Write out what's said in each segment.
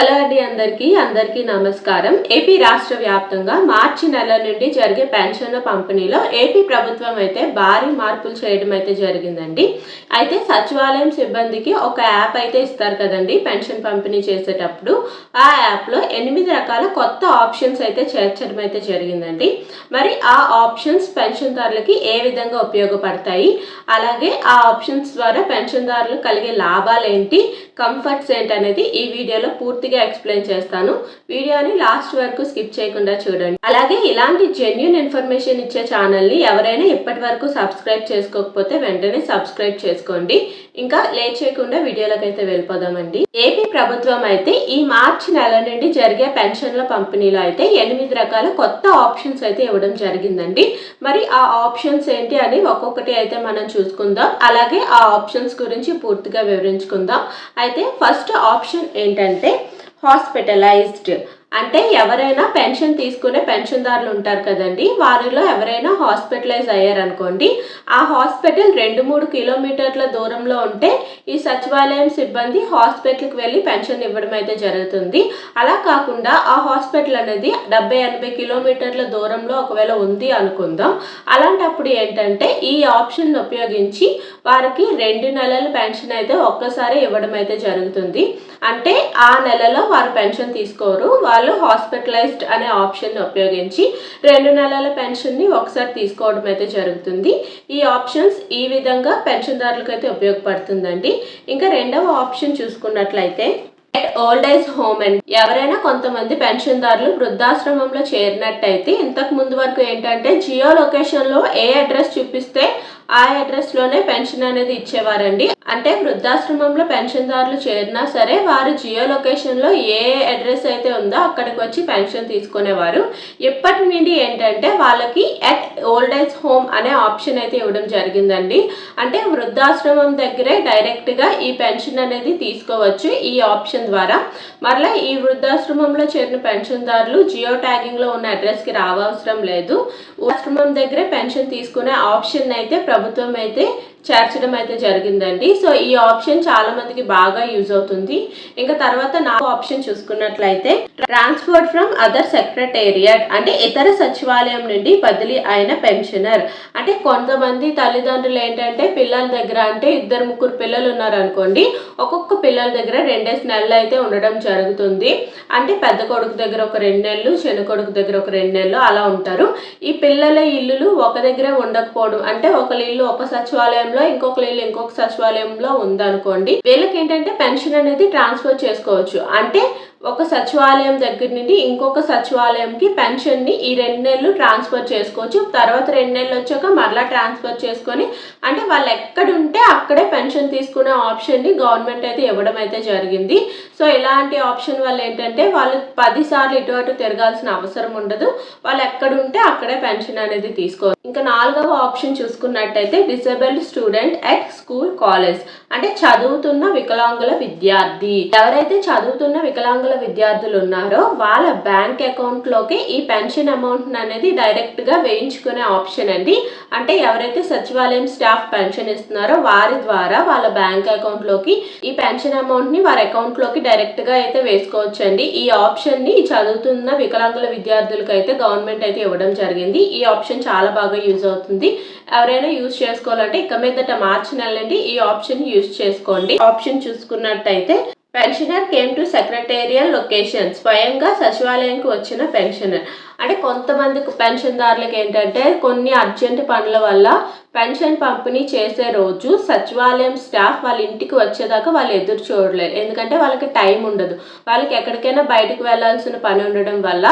Hello అండి అందరికీ అందరికీ నమస్కారం. ఏపీ రాష్ట్ర వ్యాప్తంగా మార్చి నెల నుండి జరిగే పెన్షన్ల పంపిణీలో ఏపీ ప్రభుత్వం అయితే భారీ మార్పులు చేయడం అయితే జరిగిందండి. అయితే సచివాలయం సిబ్బందికి ఒక యాప్ అయితే ఇస్తారు కదండి పెన్షన్ పంపిణీ చేసేటప్పుడు. ఆ యాప్లో ఎనిమిది రకాల కొత్త ఆప్షన్స్ అయితే చేర్చడం అయితే జరిగిందండి. మరి ఆ ఆప్షన్స్ పెన్షన్దారులకి ఏ విధంగా ఉపయోగపడతాయి? అలాగే ఆ ఆప్షన్స్ ద్వారా పెన్షన్దారులు కలిగే లాభాలు ఏంటి కంఫర్ట్స్ ఏంటి అనేది ఈ వీడియోలో పూర్తిగా ఎక్స్ప్లెయిన్ చేస్తాను. వీడియోని లాస్ట్ వరకు స్కిప్ చేయకుండా చూడండి. అలాగే ఇలాంటి జెన్యున్ ఇన్ఫర్మేషన్ ఇచ్చే ఛానల్ని ఎవరైనా ఇప్పటి వరకు సబ్స్క్రైబ్ చేసుకోకపోతే వెంటనే సబ్స్క్రైబ్ చేసుకోండి. ఇంకా లేట్ చేయకుండా వీడియోలకైతే వెళ్ళిపోదామండి. ఏపీ ప్రభుత్వం అయితే ఈ మార్చి నెల నుండి జరిగే పెన్షన్ల పంపిణీలో అయితే ఎనిమిది రకాల కొత్త ఆప్షన్స్ అయితే ఇవ్వడం జరిగిందండి. మరి ఆ ఆప్షన్స్ ఏంటి అని ఒక్కొక్కటి అయితే మనం చూసుకుందాం. అలాగే ఆ ఆప్షన్స్ గురించి పూర్తిగా వివరించుకుందాం. అయితే ఫస్ట్ ఆప్షన్ ఏంటంటే హాస్పిటలైజ్డ్ అంటే ఎవరైనా పెన్షన్ తీసుకునే పెన్షన్దారులు ఉంటారు కదండి వారిలో ఎవరైనా హాస్పిటలైజ్ అయ్యారనుకోండి ఆ హాస్పిటల్ రెండు మూడు కిలోమీటర్ల దూరంలో ఉంటే ఈ సచివాలయం సిబ్బంది హాస్పిటల్కి వెళ్ళి పెన్షన్ ఇవ్వడం అయితే జరుగుతుంది. అలా కాకుండా ఆ హాస్పిటల్ అనేది డెబ్బై ఎనభై కిలోమీటర్ల దూరంలో ఒకవేళ ఉంది అనుకుందాం. అలాంటప్పుడు ఏంటంటే ఈ ఆప్షన్ ఉపయోగించి వారికి రెండు నెలల పెన్షన్ అయితే ఒక్కసారి ఇవ్వడం అయితే జరుగుతుంది. అంటే ఆ నెలలో వారు పెన్షన్ తీసుకోరు వారు వాళ్ళు హాస్పిటలైజ్డ్ అనే ఆప్షన్ ఉపయోగించి రెండు నెలల పెన్షన్ని ఒకసారి తీసుకోవడం అయితే జరుగుతుంది. ఈ ఆప్షన్స్ ఈ విధంగా పెన్షన్దారులకు అయితే ఉపయోగపడుతుందండి. ఇంకా రెండవ ఆప్షన్ చూసుకున్నట్లయితే ఓల్డ్ ఏజ్ హోమ్ అండ్. ఎవరైనా కొంతమంది పెన్షన్దారులు వృద్ధాశ్రమంలో చేరినట్టయితే ఇంతకు ముందు వరకు ఏంటంటే జియో లొకేషన్లో ఏ అడ్రస్ చూపిస్తే ఆ అడ్రస్లోనే పెన్షన్ అనేది ఇచ్చేవారండి. అంటే వృద్ధాశ్రమంలో పెన్షన్దారులు చేరినా సరే వారు జియో లొకేషన్లో ఏ అడ్రస్ అయితే ఉందో అక్కడికి వచ్చి పెన్షన్ తీసుకునేవారు. ఇప్పటి నుండి ఏంటంటే వాళ్ళకి అట్ ఓల్డ్ ఏజ్ హోమ్ అనే ఆప్షన్ అయితే ఇవ్వడం జరిగిందండి. అంటే వృద్ధాశ్రమం దగ్గరే డైరెక్ట్గా ఈ పెన్షన్ అనేది తీసుకోవచ్చు ఈ ఆప్షన్ ద్వారా. మరలా ఈ వృద్ధాశ్రమంలో చేరిన పెన్షన్దారులు జియో ట్యాగింగ్లో ఉన్న అడ్రస్కి రావసరం లేదు. ఆశ్రమం దగ్గరే పెన్షన్ తీసుకునే ఆప్షన్ అయితే ప్రభుత్వం అయితే చేర్చడం అయితే జరిగిందండి. సో ఈ ఆప్షన్ చాలా మందికి బాగా యూజ్ అవుతుంది. ఇంకా తర్వాత నా ఆప్షన్ చూసుకున్నట్లయితే ట్రాన్స్ఫర్ ఫ్రమ్ అదర్ సెక్రటేరియట్ అంటే ఇతర సచివాలయం నుండి బదిలీ అయిన పెన్షనర్. అంటే కొంతమంది తల్లిదండ్రులు ఏంటంటే పిల్లల దగ్గర అంటే ఇద్దరు ముగ్గురు పిల్లలు ఉన్నారు అనుకోండి ఒక్కొక్క పిల్లల దగ్గర రెండేసి నెలలు అయితే ఉండడం జరుగుతుంది. అంటే పెద్ద కొడుకు దగ్గర ఒక రెండు నెలలు చిన్న కొడుకు దగ్గర ఒక రెండు నెలలు అలా ఉంటారు. ఈ పిల్లల ఇల్లులు ఒక దగ్గరే ఉండకపోవడం అంటే ఒకరి ఇల్లు ఒక సచివాలయంలో ఇంకొక ఇల్లు ఇంకొక సచివాలయంలో ఉందనుకోండి వీళ్ళకి ఏంటంటే పెన్షన్ అనేది ట్రాన్స్ఫర్ చేసుకోవచ్చు. అంటే ఒక సచివాలయం దగ్గర నుండి ఇంకొక సచివాలయంకి పెన్షన్ని ఈ రెండు నెలలు ట్రాన్స్ఫర్ చేసుకోవచ్చు. తర్వాత రెండు నెలలు వచ్చాక మరలా ట్రాన్స్ఫర్ చేసుకొని అంటే వాళ్ళు ఎక్కడుంటే అక్కడే పెన్షన్ తీసుకునే ఆప్షన్ని గవర్నమెంట్ అయితే ఇవ్వడం అయితే జరిగింది. సో ఇలాంటి ఆప్షన్ వల్ల ఏంటంటే వాళ్ళు పదిసార్లు ఇటు అటు తిరగాల్సిన అవసరం ఉండదు. వాళ్ళు ఎక్కడుంటే అక్కడే పెన్షన్ అనేది తీసుకోవచ్చు. ఇంకా నాలుగవ ఆప్షన్ చూసుకున్నట్టయితే disabled student at school college అంటే చదువుతున్న వికలాంగుల విద్యార్థి. ఎవరైతే చదువుతున్న వికలాంగుల విద్యార్థులు ఉన్నారో వాళ్ళ బ్యాంక్ అకౌంట్లోకి ఈ పెన్షన్ అమౌంట్ అనేది డైరెక్ట్గా వేయించుకునే ఆప్షన్ అండి. అంటే ఎవరైతే సచివాలయం స్టాఫ్ పెన్షన్ ఇస్తున్నారో వారి ద్వారా వాళ్ళ బ్యాంక్ అకౌంట్లోకి ఈ పెన్షన్ అమౌంట్ని వారి అకౌంట్లోకి డైరెక్ట్గా అయితే వేసుకోవచ్చు అయితే వేసుకోవచ్చండి. ఈ ఆప్షన్ని చదువుతున్న వికలాంగుల విద్యార్థులకు అయితే గవర్నమెంట్ అయితే ఇవ్వడం జరిగింది. ఈ ఆప్షన్ చాలా బాగా యూజ్ అవుతుంది. ఎవరైనా యూజ్ చేసుకోవాలంటే ఇక మీదట మార్చి నెలండి ఈ ఆప్షన్ యూజ్ చేసుకోండి. ఆప్షన్ చూసుకున్నట్టయితే pensioner came to secretariat location స్వయంగా సచివాలయంకు వచ్చిన పెన్షనర్. అంటే కొంతమందికి పెన్షన్దారులకు ఏంటంటే కొన్ని అర్జెంట్ పనుల వల్ల పెన్షన్ పంపిణీ చేసే రోజు సచివాలయం స్టాఫ్ వాళ్ళ ఇంటికి వచ్చేదాకా వాళ్ళు ఎదురు చూడలేరు. ఎందుకంటే వాళ్ళకి టైం ఉండదు. వాళ్ళకి ఎక్కడికైనా బయటకు వెళ్ళాల్సిన పని ఉండడం వల్ల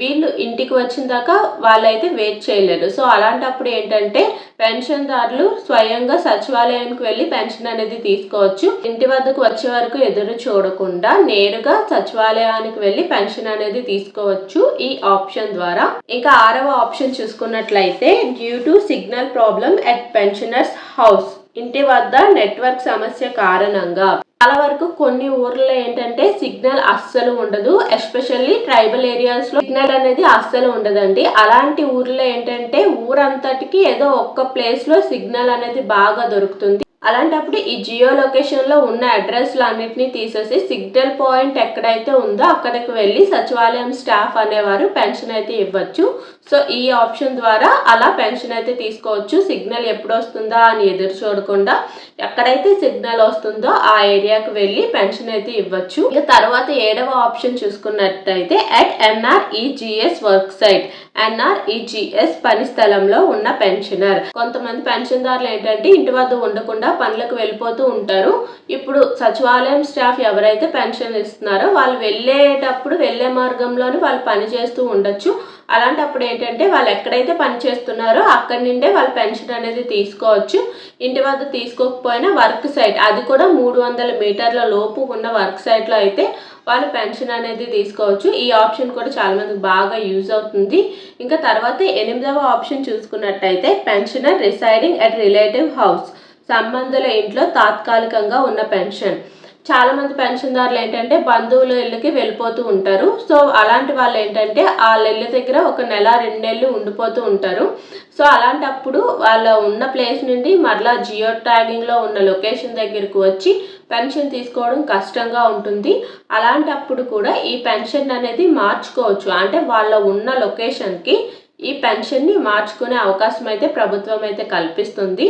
వీళ్ళు ఇంటికి వచ్చిన దాకా వాళ్ళైతే వెయిట్ చేయలేరు. సో అలాంటప్పుడు ఏంటంటే పెన్షన్దారులు స్వయంగా సచివాలయానికి వెళ్ళి పెన్షన్ అనేది తీసుకోవచ్చు. ఇంటి వద్దకు వచ్చే వరకు ఎదురు చూడకుండా నేరుగా సచివాలయానికి వెళ్ళి పెన్షన్ అనేది తీసుకోవచ్చు. ఈ ఆప్షన్ ద్వారా. ఇంకా ఆరవ ఆప్షన్ చూసుకున్నట్లయితే due to signal problem at pensioners house ఇంటి వద్ద నెట్వర్క్ సమస్య కారణంగా. చాలా వరకు కొన్ని ఊర్లో ఏంటంటే సిగ్నల్ అస్సలు ఉండదు. ఎస్పెషల్లీ ట్రైబల్ ఏరియాస్లో సిగ్నల్ అనేది అస్సలు ఉండదండి. అలాంటి ఊర్లో ఏంటంటే ఊరంతటికి ఏదో ఒక్క ప్లేస్లో సిగ్నల్ అనేది బాగా దొరుకుతుంది. అలాంటప్పుడు ఈ జియో లొకేషన్లో ఉన్న అడ్రస్లు అన్నింటినీ తీసేసి సిగ్నల్ పాయింట్ ఎక్కడైతే ఉందో అక్కడికి వెళ్ళి సచివాలయం స్టాఫ్ అనేవారు పెన్షన్ అయితే ఇవ్వచ్చు. సో ఈ ఆప్షన్ ద్వారా అలా పెన్షన్ అయితే తీసుకోవచ్చు. సిగ్నల్ ఎప్పుడు వస్తుందా అని ఎదురు చూడకుండా ఎక్కడైతే సిగ్నల్ వస్తుందో ఆ ఏరియాకి వెళ్ళి పెన్షన్ అయితే ఇవ్వచ్చు. ఇక తర్వాత ఏడవ ఆప్షన్ చూసుకున్నట్టయితే at NREGS work site. NREGS పని స్థలంలో ఉన్న పెన్షనర్. కొంతమంది పెన్షన్దారులు ఏంటంటే ఇంటి వద్ద ఉండకుండా పనులకు వెళ్ళిపోతూ ఉంటారు. ఇప్పుడు సచివాలయం స్టాఫ్ ఎవరైతే పెన్షన్ ఇస్తున్నారో వాళ్ళు వెళ్ళేటప్పుడు వెళ్ళే మార్గంలోనే వాళ్ళు పని చేస్తూ ఉండొచ్చు. అలాంటప్పుడు ఏంటంటే వాళ్ళు ఎక్కడైతే పని చేస్తున్నారో అక్కడి నుండే వాళ్ళు పెన్షన్ అనేది తీసుకోవచ్చు. ఇంటి వద్ద తీసుకోకపోయినా వర్క్ సైట్ అది కూడా మూడు వందల మీటర్ల లోపు ఉన్న వర్క్ సైట్లో అయితే వాళ్ళు పెన్షన్ అనేది తీసుకోవచ్చు. ఈ ఆప్షన్ కూడా చాలామందికి బాగా యూజ్ అవుతుంది. ఇంకా తర్వాత ఎనిమిదవ ఆప్షన్ చూసుకున్నట్టయితే pensioner residing at relative house సంబంధుల ఇంట్లో తాత్కాలికంగా ఉన్న పెన్షన్. చాలా మంది పెన్షన్దారులు ఏంటంటే బంధువుల ఇళ్ళకి వెళ్ళిపోతూ ఉంటారు. సో అలాంటి వాళ్ళు ఏంటంటే వాళ్ళ ఇళ్ళ దగ్గర ఒక నెల రెండు నెలలు ఉండిపోతూ ఉంటారు. సో అలాంటప్పుడు వాళ్ళ ఉన్న ప్లేస్ నుండి మరలా జియో ట్యాగింగ్లో ఉన్న లొకేషన్ దగ్గరకు వచ్చి పెన్షన్ తీసుకోవడం కష్టంగా ఉంటుంది. అలాంటప్పుడు కూడా ఈ పెన్షన్ అనేది మార్చుకోవచ్చు. అంటే వాళ్ళ ఉన్న లొకేషన్కి ఈ పెన్షన్ని మార్చుకునే అవకాశం అయితే ప్రభుత్వం అయితే కల్పిస్తుంది.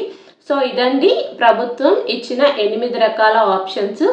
సో ఇదండి ప్రభుత్వం ఇచ్చిన ఎనిమిది రకాల ఆప్షన్స్.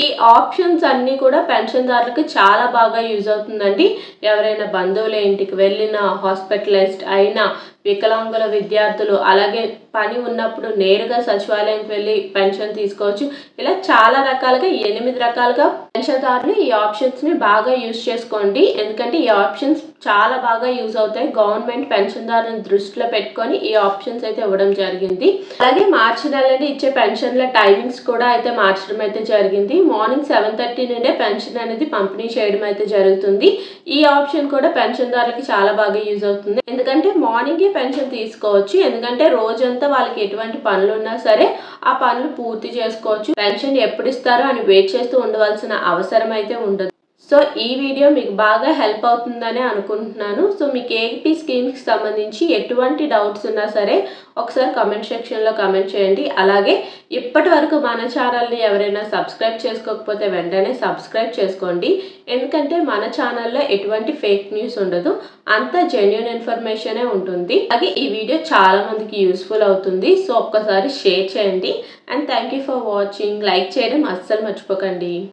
ఈ ఆప్షన్స్ అన్నీ కూడా పెన్షన్దారులకు చాలా బాగా యూజ్ అవుతుందండి. ఎవరైనా బంధువుల ఇంటికి వెళ్ళినా హాస్పిటలైజ్డ్ అయినా వికలాంగుల విద్యార్థులు అలాగే పని ఉన్నప్పుడు నేరుగా సచివాలయంకి వెళ్ళి పెన్షన్ తీసుకోవచ్చు. ఇలా చాలా రకాలుగా ఎనిమిది రకాలుగా పెన్షన్దారులు ఈ ఆప్షన్స్ని బాగా యూజ్ చేసుకోండి. ఎందుకంటే ఈ ఆప్షన్స్ చాలా బాగా యూజ్ అవుతాయి. గవర్నమెంట్ పెన్షన్దారులను దృష్టిలో పెట్టుకొని ఈ ఆప్షన్స్ అయితే ఇవ్వడం జరిగింది. అలాగే మార్చి నెలని ఇచ్చే పెన్షన్ల టైమింగ్స్ కూడా అయితే మార్చడం అయితే జరిగింది. మార్నింగ్ సెవెన్ థర్టీ నుండే పెన్షన్ అనేది పంపిణీ చేయడం అయితే జరుగుతుంది. ఈ ఆప్షన్ కూడా పెన్షన్దారులకి చాలా బాగా యూజ్ అవుతుంది. ఎందుకంటే మార్నింగ్ పెన్షన్ తీసుకోవచ్చు. ఎందుకంటే రోజంతా వాళ్ళకి ఎటువంటి పనులు ఉన్నా సరే ఆ పనులు పూర్తి చేసుకోవచ్చు. పెన్షన్ ఎప్పుడు ఇస్తారో అని వెయిట్ చేస్తూ ఉండవలసిన అవసరం అయితే ఉండదు. సో ఈ వీడియో మీకు బాగా హెల్ప్ అవుతుందని అనుకుంటున్నాను. సో మీకు ఏపీ స్కీమ్కి సంబంధించి ఎటువంటి డౌట్స్ ఉన్నా సరే ఒకసారి కమెంట్ సెక్షన్లో కమెంట్ చేయండి. అలాగే ఇప్పటి వరకు మన ఛానల్ని ఎవరైనా సబ్స్క్రైబ్ చేసుకోకపోతే వెంటనే సబ్స్క్రైబ్ చేసుకోండి. ఎందుకంటే మన ఛానల్లో ఎటువంటి ఫేక్ న్యూస్ ఉండదు. అంత జెన్యున్ ఇన్ఫర్మేషనే ఉంటుంది. అలాగే ఈ వీడియో చాలా మందికి యూస్ఫుల్ అవుతుంది. సో ఒక్కసారి షేర్ చేయండి. And thank you for watching. Like చేయడం అస్సలు మర్చిపోకండి.